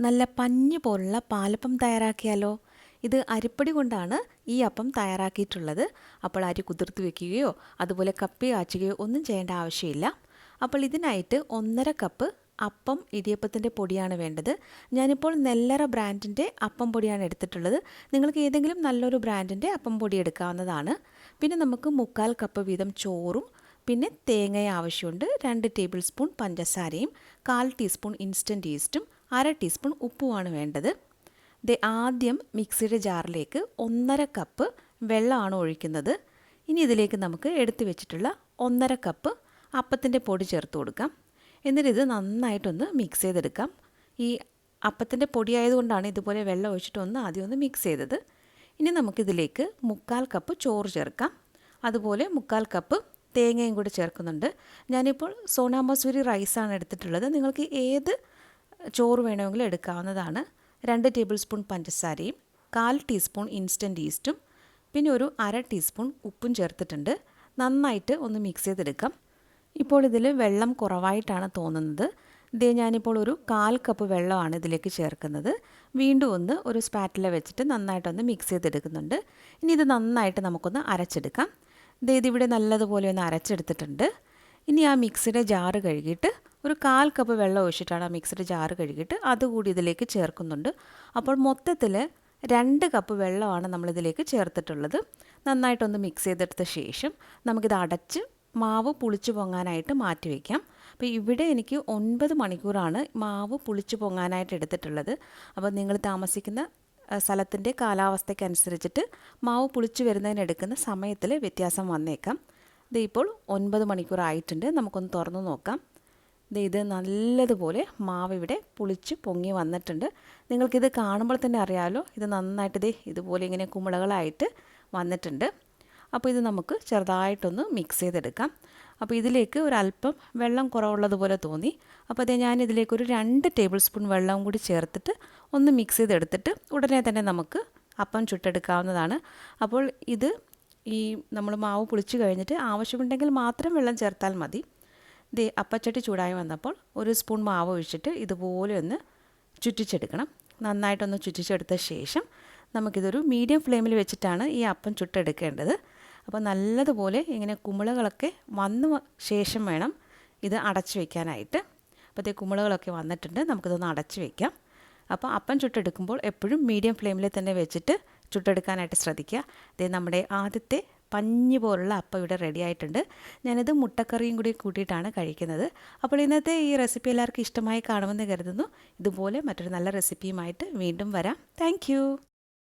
നല്ല പഞ്ഞ് പോലുള്ള പാലപ്പം തയ്യാറാക്കിയാലോ? ഇത് അരിപ്പടി കൊണ്ടാണ് ഈ അപ്പം തയ്യാറാക്കിയിട്ടുള്ളത്. അപ്പോൾ അരി കുതിർത്ത് വെക്കുകയോ അതുപോലെ കപ്പി കാച്ചുകയോ ഒന്നും ചെയ്യേണ്ട ആവശ്യമില്ല. അപ്പോൾ ഇതിനായിട്ട് ഒന്നര കപ്പ് അപ്പം ഇടിയപ്പത്തിന്റെ പൊടിയാണ് വേണ്ടത്. ഞാനിപ്പോൾ നെല്ലറ ബ്രാൻഡിന്റെ അപ്പം പൊടിയാണ് എടുത്തിട്ടുള്ളത്. നിങ്ങൾക്ക് ഏതെങ്കിലും നല്ലൊരു ബ്രാൻഡിന്റെ അപ്പം പൊടി എടുക്കാവുന്നതാണ്. പിന്നെ നമുക്ക് മുക്കാൽ കപ്പ് വീതം ചോറും പിന്നെ തേങ്ങ ആവശ്യമുണ്ട് രണ്ട് ടേബിൾ സ്പൂൺ പഞ്ചസാരയും കാൽ ടീസ്പൂൺ ഇൻസ്റ്റന്റ് ഈസ്റ്റും അര ടീസ്പൂൺ ഉപ്പുമാണ് വേണ്ടത്. ഇത് ആദ്യം മിക്സിയുടെ ജാറിലേക്ക് ഒന്നര കപ്പ് വെള്ളമാണ് ഒഴിക്കുന്നത്. ഇനി ഇതിലേക്ക് നമുക്ക് എടുത്തു വെച്ചിട്ടുള്ള ഒന്നര കപ്പ് അപ്പത്തിന്റെ പൊടി ചേർത്ത് കൊടുക്കാം. എന്നിട്ട് ഇത് നന്നായിട്ടൊന്ന് മിക്സ് ചെയ്തെടുക്കാം. ഈ അപ്പത്തിന്റെ പൊടി ആയതുകൊണ്ടാണ് ഇതുപോലെ വെള്ളം ഒഴിച്ചിട്ട് ഒന്ന് ആദ്യം ഒന്ന് മിക്സ് ചെയ്തത്. ഇനി നമുക്കിതിലേക്ക് മുക്കാൽ കപ്പ് ചോറ് ചേർക്കാം. അതുപോലെ മുക്കാൽ കപ്പ് തേങ്ങയും കൂടി ചേർക്കുന്നുണ്ട്. ഞാനിപ്പോൾ സോനാമസൂരി റൈസാണ് എടുത്തിട്ടുള്ളത്. നിങ്ങൾക്ക് ഏത് ചോറ് വേണമെങ്കിൽ എടുക്കാവുന്നതാണ്. രണ്ട് ടേബിൾ സ്പൂൺ പഞ്ചസാരയും കാൽ ടീസ്പൂൺ ഇൻസ്റ്റന്റ് ഈസ്റ്റും പിന്നെ ഒരു അര ടീസ്പൂൺ ഉപ്പും ചേർത്തിട്ടുണ്ട്. നന്നായിട്ട് ഒന്ന് മിക്സ് ചെയ്തെടുക്കാം. ഇപ്പോൾ ഇതിൽ വെള്ളം കുറവായിട്ടാണ് തോന്നുന്നത്. ഇതേ ഞാനിപ്പോൾ ഒരു കാൽ കപ്പ് വെള്ളമാണ് ഇതിലേക്ക് ചേർക്കുന്നത്. വീണ്ടും ഒന്ന് ഒരു സ്പാറ്റില വെച്ചിട്ട് നന്നായിട്ടൊന്ന് മിക്സ് ചെയ്തെടുക്കുന്നുണ്ട്. ഇനി ഇത് നന്നായിട്ട് നമുക്കൊന്ന് അരച്ചെടുക്കാം. ദേ ഇതിവിടെ നല്ലതുപോലെ ഒന്ന് അരച്ചെടുത്തിട്ടുണ്ട്. ഇനി ആ മിക്സിയുടെ ജാറ് കഴുകിയിട്ട് ഒരു കാൽ കപ്പ് വെള്ളം ഒഴിച്ചിട്ടാണ് ആ മിക്സിയുടെ ജാറ് കഴുകിയിട്ട് അതുകൂടി ഇതിലേക്ക് ചേർക്കുന്നുണ്ട്. അപ്പോൾ മൊത്തത്തിൽ രണ്ട് കപ്പ് വെള്ളമാണ് നമ്മളിതിലേക്ക് ചേർത്തിട്ടുള്ളത്. നന്നായിട്ടൊന്ന് മിക്സ് ചെയ്തെടുത്ത ശേഷം നമുക്കിത് അടച്ച് മാവ് പുളിച്ചു പൊങ്ങാനായിട്ട് മാറ്റി വയ്ക്കാം അപ്പോൾ ഇവിടെ എനിക്ക് ഒൻപത് മണിക്കൂറാണ് മാവ് പുളിച്ചു പൊങ്ങാനായിട്ട് എടുത്തിട്ടുള്ളത്. അപ്പോൾ നിങ്ങൾ താമസിക്കുന്ന സ്ഥലത്തിന്റെ കാലാവസ്ഥയ്ക്കനുസരിച്ചിട്ട് മാവ് പുളിച്ചു വരുന്നതിനെടുക്കുന്ന സമയത്തിൽ വ്യത്യാസം വന്നേക്കാം. ഇത് ഇപ്പോൾ ഒൻപത് മണിക്കൂറായിട്ടുണ്ട്. നമുക്കൊന്ന് തുറന്നു നോക്കാം. ഇത് നല്ലതുപോലെ മാവ് ഇവിടെ പുളിച്ച് പൊങ്ങി വന്നിട്ടുണ്ട്. നിങ്ങൾക്കിത് കാണുമ്പോൾ തന്നെ അറിയാമല്ലോ ഇത് നന്നായിട്ട് ഇത് ഇതുപോലെ ഇങ്ങനെ കുമിളകളായിട്ട് വന്നിട്ടുണ്ട്. അപ്പോൾ ഇത് നമുക്ക് ചെറുതായിട്ടൊന്ന് മിക്സ് ചെയ്തെടുക്കാം. അപ്പോൾ ഇതിലേക്ക് ഒരല്പം വെള്ളം കുറവുള്ളതുപോലെ തോന്നി. അപ്പോൾ അതേ ഞാൻ ഇതിലേക്ക് ഒരു രണ്ട് ടേബിൾ സ്പൂൺ വെള്ളം കൂടി ചേർത്തിട്ട് ഒന്ന് മിക്സ് ചെയ്തെടുത്തിട്ട് ഉടനെ തന്നെ നമുക്ക് അപ്പം ചുട്ടെടുക്കാവുന്നതാണ്. അപ്പോൾ ഇത് ഈ നമ്മൾ മാവ് പുളിച്ച് കഴിഞ്ഞിട്ട് ആവശ്യമുണ്ടെങ്കിൽ മാത്രം വെള്ളം ചേർത്താൽ മതി. ദേ അപ്പച്ചട്ടി ചൂടായി വന്നപ്പോൾ ഒരു സ്പൂൺ മാവ് ഒഴിച്ചിട്ട് ഇതുപോലെ ഒന്ന് ചുറ്റിച്ചെടുക്കണം. നന്നായിട്ടൊന്ന് ചുറ്റിച്ചെടുത്ത ശേഷം നമുക്കിതൊരു മീഡിയം ഫ്ലെയിമിൽ വെച്ചിട്ടാണ് ഈ അപ്പം ചുട്ടെടുക്കേണ്ടത്. അപ്പോൾ നല്ലതുപോലെ ഇങ്ങനെ കുമിളകളൊക്കെ വന്ന ശേഷം വേണം ഇത് അടച്ചു വയ്ക്കാനായിട്ട് അപ്പോഴത്തെ കുമിളകളൊക്കെ വന്നിട്ടുണ്ട് നമുക്കിതൊന്ന് അടച്ചു വയ്ക്കാം അപ്പോൾ അപ്പം ചുട്ടെടുക്കുമ്പോൾ എപ്പോഴും മീഡിയം ഫ്ലെയിമിൽ തന്നെ വെച്ചിട്ട് ചുട്ടെടുക്കാനായിട്ട് ശ്രദ്ധിക്കുക. ഇത് നമ്മുടെ ആദ്യത്തെ പഞ്ഞ് പോലുള്ള അപ്പം ഇവിടെ റെഡി ആയിട്ടുണ്ട്. ഞാനിത് മുട്ടക്കറിയും കൂടി കൂട്ടിയിട്ടാണ് കഴിക്കുന്നത്. അപ്പോൾ ഇന്നത്തെ ഈ റെസിപ്പി എല്ലാവർക്കും ഇഷ്ടമായി കാണുമെന്ന് കരുതുന്നു. ഇതുപോലെ മറ്റൊരു നല്ല റെസിപ്പിയുമായിട്ട് വീണ്ടും വരാം. താങ്ക്